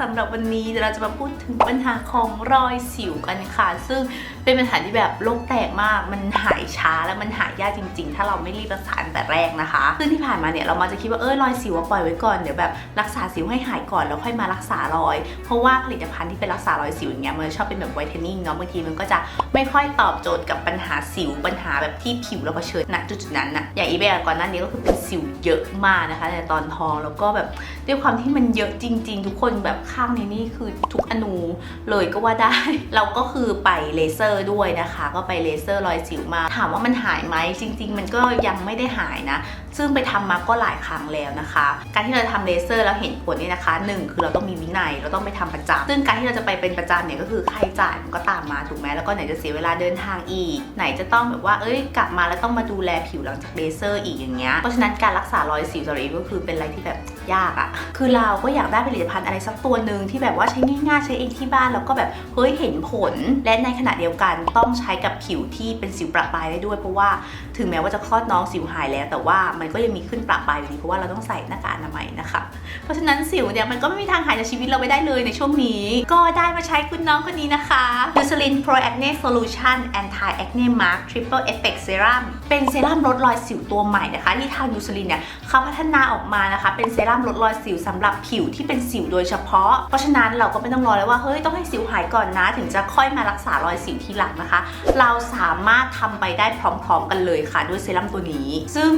สำหรับวันนี้เดี๋ยวเราจะมาพูดถึงปัญหาของรอยสิวกันค่ะ ซึ่งเป็นปัญหาที่แบบโลกแตกมาก มันหายช้าและมันหายยากจริง ๆ ถ้าเราไม่รีบรักษาแต่แรกนะคะ ซึ่งที่ผ่านมาเนี่ยเรามาจะคิดว่าเออรอยสิวปล่อยไว้ก่อนเดี๋ยวแบบรักษาสิวให้หายก่อนแล้วค่อยมารักษารอย เพราะว่าผลิตภัณฑ์ที่เป็นรักษารอยสิวอย่างเงี้ยมันชอบเป็นแบบไวท์เทนนิ่งเนาะบางทีมันก็จะไม่ค่อยตอบโจทย์กับปัญหาสิวปัญหาแบบที่ผิวเราเผชิญณจุดนั้นนะอย่างอีเบลก่อนหน้านี้ก็คือเป็นสิวเยอะมากนะคะในตอนท้องแล้วก็แบบด้วยความที่มันเยอะจริง ๆ ทุกคนแบบข้างนี้นี่คือทุกอนูเลยก็ว่าได้ เราก็คือไปเลเซอร์ด้วยนะคะ ก็ไปเลเซอร์รอยสิวมา ถามว่ามันหายไหมจริง ๆ มันก็ยังไม่ได้หายนะ ซึ่งไปทำมาก็หลายครั้งแล้วนะคะ การที่เราทำเลเซอร์แล้วเห็นผลเนี่ยนะคะหนึ่งคือเราต้องมีวินัยเราต้องไปทำประจำซึ่งการที่เราจะไปเป็นประจำเนี่ยก็คือค่าใช้จ่ายมันก็ตามมาถูกไหมแล้วก็ไหนจะเสียเวลาเดินทางอีก ไหนจะต้องแบบว่าเอ้ยกลับมาแล้วต้องมาดูแลผิวหลังจากเลเซอร์อีกอย่างเงี้ยเพราะฉะนั้นการรักษารอยสิวสำหรับอีฟก็คือเป็นอะไรที่แบบยากอะคือเราก็อยากได้ผลิตภัณฑ์อะไรสักตัวหนึ่งที่แบบว่าใช้ง่ายๆใช้เองที่บ้านแล้วก็แบบเฮ้ยเห็นผล และในขณะเดียวกันต้องใช้กับผิวที่เป็นสิวประปรายได้ด้วย เพราะว่าถึงแม้ว่าจะคลอดน้องสิวหายแล้วแต่ว่ามันก็ยังมีขึ้นประปรายอยู่ดีเพราะว่าเราต้องใส่หน้ากากอนามัยนะคะ เพราะฉะนั้นสิวเนี่ยมันก็ไม่มีทางหายจากชีวิตเราไปได้เลยในช่วงนี้ ก็ได้มาใช้คุณน้องคนนี้นะคะ Eucerin Pro Acne Solution Anti Acne Mark Triple Effect Serum เป็นเซรั่มลดรอยสิวตัวใหม่นะคะที่ทาง Eucerin เนี่ยเขาพัฒนาออกมานะคะ เป็นเซรั่มลดรอยสิวสำหรับผิวที่เป็นสิวโดยเฉพาะ เพราะฉะนั้นเราก็ไม่ต้องรอแล้วว่าเฮ้ยต้องให้สิวหายก่อนนะ ถึงจะค่อยมารักษารอยสิวทีหลังนะคะ เราสามารถทำไปได้พร้อม ๆ กันเลยค่ะด้วยเซรั่มตัวนี้ ซึ่ง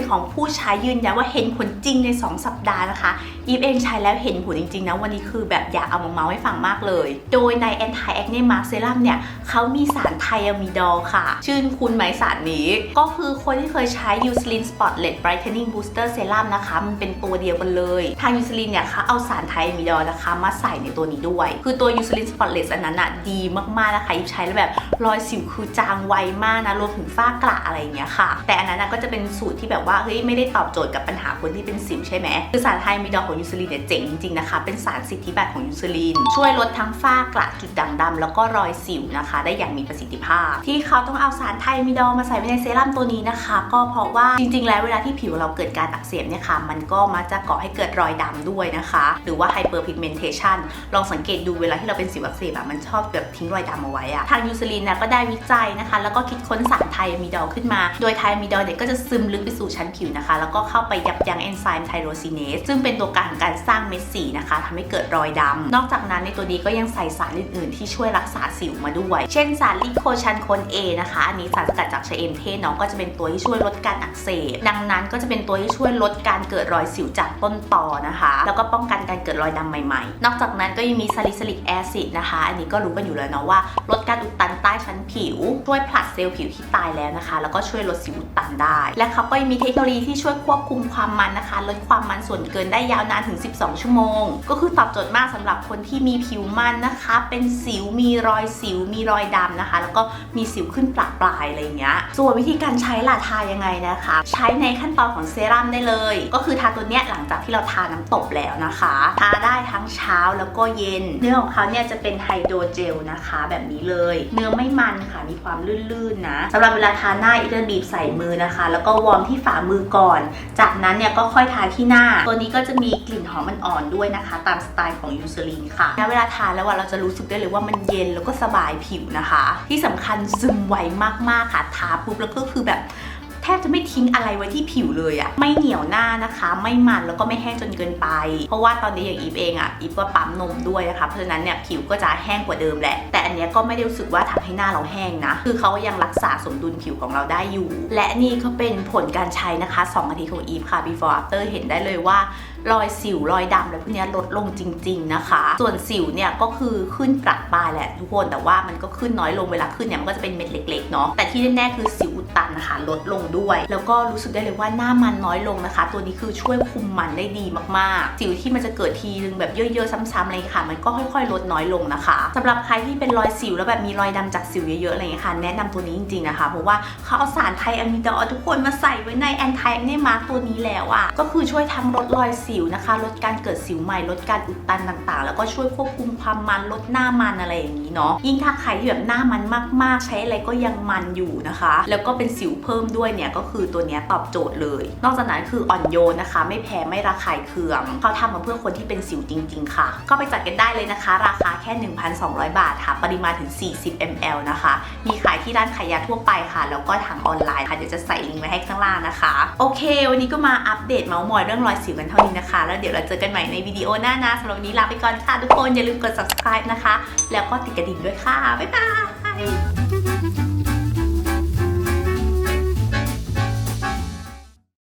92%ของผู้ใช้ยืนยันว่าเห็นผลจริงใน 2 สัปดาห์นะคะอีฟเองใช้แล้วเห็นผลจริงๆนะวันนี้คือแบบอยากเอามาเมาส์ให้ฟังมากเลย โดยใน anti acne mask serum เนี่ยเขามีสารไทอะมิดอลค่ะ ชื่นคุณไหมสารนี้ ก็คือคนที่เคยใช้ Eucerin Spotlight Brightening Booster Serum นะคะ มันเป็นตัวเดียวกันเลย ทาง Eucerin เนี่ยเขาเอาสารไทอะมิดอลนะคะ มาใส่ในตัวนี้ด้วย คือตัว Eucerin Spotlight อันนั้นอะดีมากๆนะคะอีฟใช้แล้วแบบรอยสิวคือจางไวมากนะรวมถึงฝ้ากระอะไรอย่างเงี้ยค่ะ แต่อันนั้นก็จะเป็นสูตรที่แบบว่าเฮ้ยไม่ได้ตอบโจทย์กับปัญหาคนที่เป็นสิวใช่ไหมคือสารไทอะมิดอลของ Eucerin เนี่ยเจ๋งจริงๆนะคะ เป็นสารสิทธิบัตรของ Eucerin ช่วยลดทั้งฝ้ากระจุดด่างดำแล้วก็รอยสิวนะคะ ได้อย่างมีประสิทธิภาพ ที่เขาต้องเอาสารไทมิดอลมาใส่ไว้ในเซรั่มตัวนี้นะคะ ก็เพราะว่าจริง ๆ แล้วเวลาที่ผิวเราเกิดการอักเสบเนี่ยค่ะมันก็มักจะก่อให้เกิดรอยดำด้วยนะคะ หรือว่า hyperpigmentation ลองสังเกตดูเวลาที่เราเป็นสิวอักเสบอะมันชอบแบบทิ้งรอยดำเอาไว้อะทางยูซ l ลินนะก็ได้วิจัยนะคะ แล้วก็คิดค้นสารไทมิดอลขึ้นมา โดยไทมิดอลเนี่ยก็จะซึมลึกไปสู่ชั้นผิวนะคะ แล้วก็เข้าไปยับยั้งเอนไซม์ไทโรซินเนสซึ่งเป็นตัวการของการสร้างเม็ดสีนะคะทำให้เกิดรอยดำนอกจากนั้นในตัวนี้ก็ยังใส่สารอื่น ๆ ที่ช่วยรักษาสิวมาด้วย เช่นสารลิโคชันโคน A นะคะ อันนี้สารสกัดจากชะเอมเทศเนาะก็จะเป็นตัวที่ช่วยลดการอักเสบ ดังนั้นก็จะเป็นตัวที่ช่วยลดการเกิดรอยสิวจากต้นตอนะคะ แล้วก็ป้องกัน เกิดรอยดำใหม่ๆ นอกจากนั้นก็ยังมีซาลิซิลิกแอซิดนะคะ อันนี้ก็รู้กันอยู่แล้วเนาะว่าลดการอุดตันใต้ชั้นผิว ช่วยผลัดเซลล์ผิวที่ตายแล้วนะคะ แล้วก็ช่วยลดสิวอุดตันได้ และเขาก็ยังมีเทคโนโลยีที่ช่วยควบคุมความมันนะคะ ลดความมันส่วนเกินได้ยาวนานถึง 12 ชั่วโมง ก็คือตอบโจทย์มากสำหรับคนที่มีผิวมันนะคะ เป็นสิวมีรอยสิวมีรอยดำนะคะ แล้วก็มีสิวขึ้นปลาปลายอะไรเงี้ย ส่วนวิธีการใช้ล่ะทายังไงนะคะ ใช้ในขั้นตอนของเซรั่มได้เลย ก็คือทาตัวเนี้ยหลังจากที่เราทาน้ำตบแล้วนะคะทาได้ทั้งเช้าแล้วก็เย็น เนื้อของเขาเนี่ยจะเป็นไฮโดรเจลนะคะ แบบนี้เลย เนื้อไม่มันค่ะมีความลื่นๆนะสำหรับเวลาทาหน้าอีกจะบีบใส่มือนะคะ แล้วก็วอร์มที่ฝ่ามือก่อน จากนั้นเนี่ยก็ค่อยทาที่หน้า ตัวนี้ก็จะมีกลิ่นหอมอ่อนๆด้วยนะคะ ตามสไตล์ของยูซลินค่ะแล้วเวลาทาแล้วอะเราจะรู้สึกได้เลยว่ามันเย็นแล้วก็สบายผิวนะคะ ที่สำคัญซึมไวมากๆค่ะทาปุ๊บแล้วก็คือแบบ บจะไม่ทิ้งอะไรไว้ที่ผิวเลยอะไม่เหนียวหน้านะคะ ไม่มันแล้วก็ไม่แห้งจนเกินไป เพราะว่าตอนนี้อย่างอีฟเองอะอีฟก็ปั๊มนมด้วยนะคะเพราะฉะนั้นเนี่ยผิวก็จะแห้งกว่าเดิมแหละ แต่อันเนี้ยก็ไม่ได้รู้สึกว่าทำให้หน้าเราแห้งนะ คือเขายังรักษาสมดุลผิวของเราได้อยู่ และนี่ก็เป็นผลการใช้นะคะ2อาทิตย์ของอีฟค่ะ before after เห็นได้เลยว่า รอยสิวรอยดำอะไรพวกนี้ลดลงจริง ๆนะคะ ส่วนสิวเนี่ยก็คือขึ้นประปรายแหละทุกคนแต่ว่ามันก็ขึ้นน้อยลงเวลาขึ้นเนี่ยมันก็จะเป็นเม็ดเล็กๆเนาะแต่ที่แน่ๆคือสิวอุดตันนะคะลดลงด้วย แล้วก็รู้สึกได้เลยว่าหน้ามันน้อยลงนะคะ ตัวนี้คือช่วยคุมมันได้ดีมากๆ สิวที่มันจะเกิดทีนึงแบบเยอะๆซ้ำๆอะไรค่ะ มันก็ค่อยๆ ลดน้อยลงนะคะสำหรับใครที่เป็นรอยสิวแล้วแบบมีรอยดำจากสิวเยอะๆอะไรอย่างเงี้ยค่ะ แนะนำตัวนี้จริงๆนะคะ เพราะว่าเขาเอาสารไทอะมิดอลทุกคนมาใส่ไว้ในแอนตี้แอคเนมาตัวนี้แล้วอะก็คือช่วยทั้งลดรอยสิสิวนะคะ ลดการเกิดสิวใหม่ ลดการอุดตันต่างๆ แล้วก็ช่วยควบคุมความมันลดหน้ามันอะไรอย่างนี้เนาะยิ่งถ้าใครที่แบบหน้ามันมากๆ ใช้อะไรก็ยังมันอยู่นะคะ แล้วก็เป็นสิวเพิ่มด้วยเนี่ยก็คือตัวนี้ตอบโจทย์เลย นอกจากนั้นคืออ่อนโยนนะคะ ไม่แพ้ไม่ระคายเคืองเขาทำมาเพื่อคนที่เป็นสิวจริง ๆ ค่ะ ก็ไปจัดกันได้เลยนะคะ ราคาแค่ 1,200 บาทค่ะ ปริมาณถึง 40 ml นะคะ มีขายที่ร้านขายยาทั่วไปค่ะ แล้วก็ทางออนไลน์ค่ะเดี๋ยวจะใส่ลิงก์ไว้ให้ข้างล่างนะคะ โอเค วันนี้ก็มาอัปเดตเมาส์มอยเรื่องรอยสิวกันเท่านี้นะคะ แล้วเดี๋ยวเราเจอกันใหม่ในวิดีโอหน้านะสำหรับวันนี้ลาไปก่อนค่ะทุกคนอย่าลืมกด subscribe นะคะ แล้วก็ติดกระดิ่งด้วยค่ะ บ๊ายบาย